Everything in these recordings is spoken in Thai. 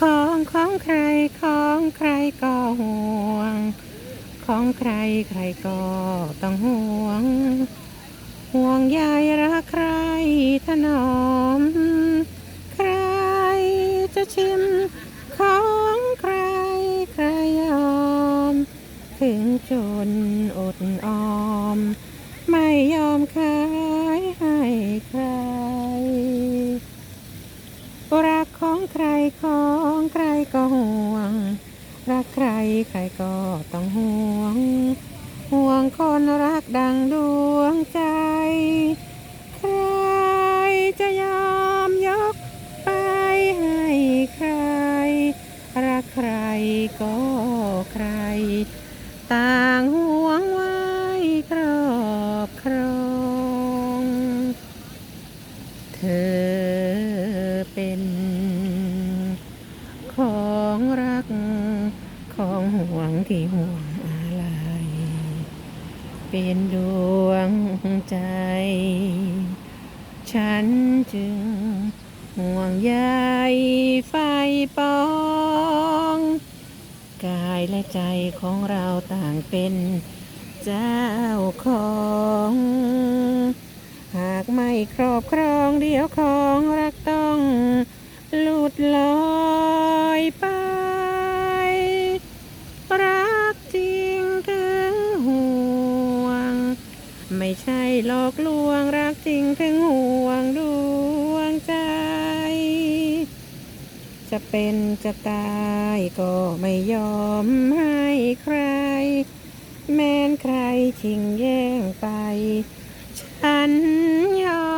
ของของใครของใครก็ห่วง ของใครใครก็ต้องห่วง ห่วงใยรักใครถนอม ใครจะชิมของใครใครยอม ถึงจนอดออม ไม่ยอมขายให้ใคร ใครของใครก็ห่วง รักใครใครก็ต้องห่วง ห่วงคนรักดังดวงใจ ใครจะยอมยกไปให้ใคร รักใครก็ใคร ต่างห่วงไว้ครอบครองเธอเป็นของรักของ ห่วงที่ห่วงอะไร เป็นดวงใจ ฉันจึงห่วงใยไฟปอง กายและใจของเราต่างเป็นเจ้าของ หากไม่ครอบครองเดี๋ยวของรักต้องหลุดลอย จะเป็นจะตายก็ไม่ยอมให้ใคร แม้นใครชิงแย่งไป ฉันยอ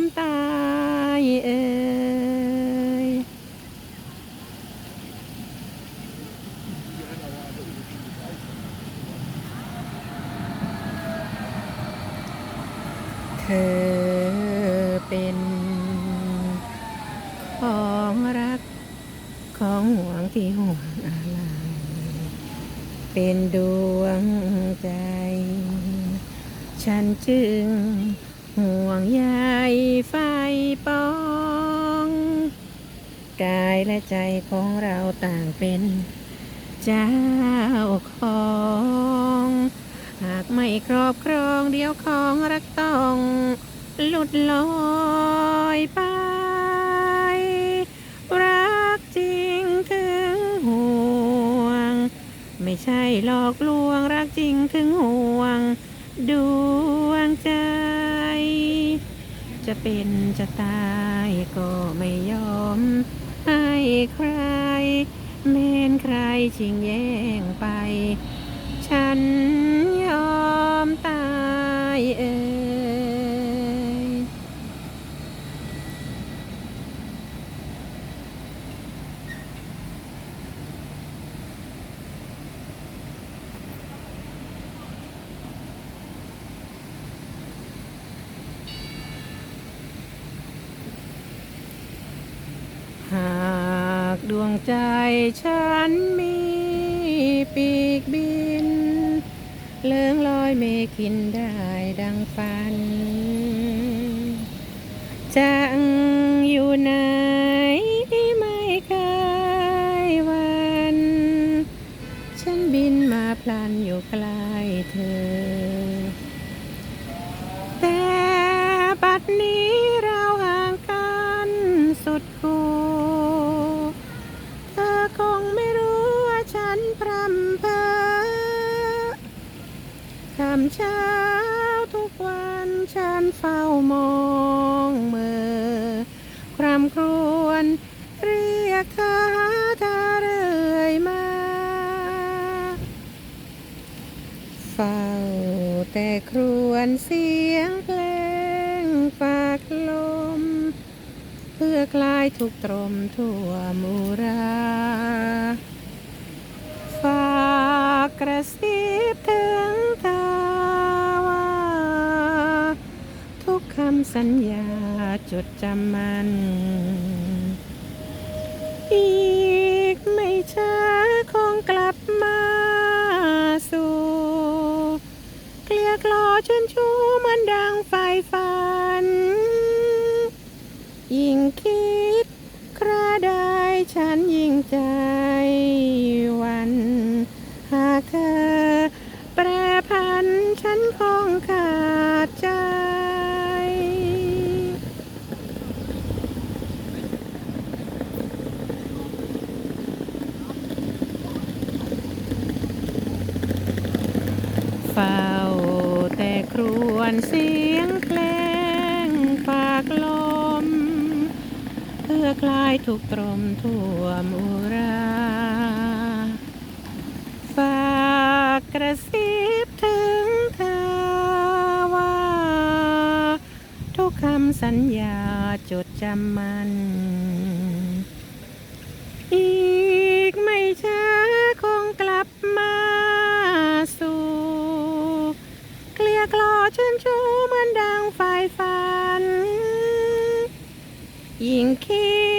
มตายเอ่ยเธอเป็นของรัก ของ ห่วงที่ห่วงอะไรเป็นดวงใจ ฉันจึงห่วงใยไฟปอง กายและใจของเราต่างเป็นเจ้าของ หากไม่ครอบครองเดี๋ยวของรักต้องหลุดลอยไป หลอกลวงรักจริงถึงห่วง ดวงใจ จะเป็นจะตายก็ไม่ยอม ให้ใครแม้นใครชิงแย่งไป ฉันยอมตายเอ่ย หากดว งใจฉันมีปีกบิน เลื่องลอยเมฆินได้ดังฝันจัง คำเช้าทุกวันฉันเฝ้ามองเมื่อครำครวญเรียกเธอหาเธอเรื่อยมาเฝ้าแต่ครวญเสียงเพลงฝากลม เพื่อคลายทุกตรมทั่วมูรา ฝากกระซิบถึงเธอว่า ทุกคำสัญญาจดจำมัน อีกไม่ช้าคงกลับมาสู่เกลียกลอชนชูเหมันดังไฟฝัน ยิ่งคิดคราใดฉันยิ่งใจวัน หากเธอแปรพันฉันคงขาดใจ เฝ้าแต่ครวญเสียงเพลงฝากลม เพื่อคลายทุกตรมท่วมอุราฝากกระซิบถึงเธอว่า ทุกคำสัญญาจดจำมันอีกไม่ช้าคงกลับมาส กลียกลอชื่นชูมันดังไฟฝัน ยิ่งคิด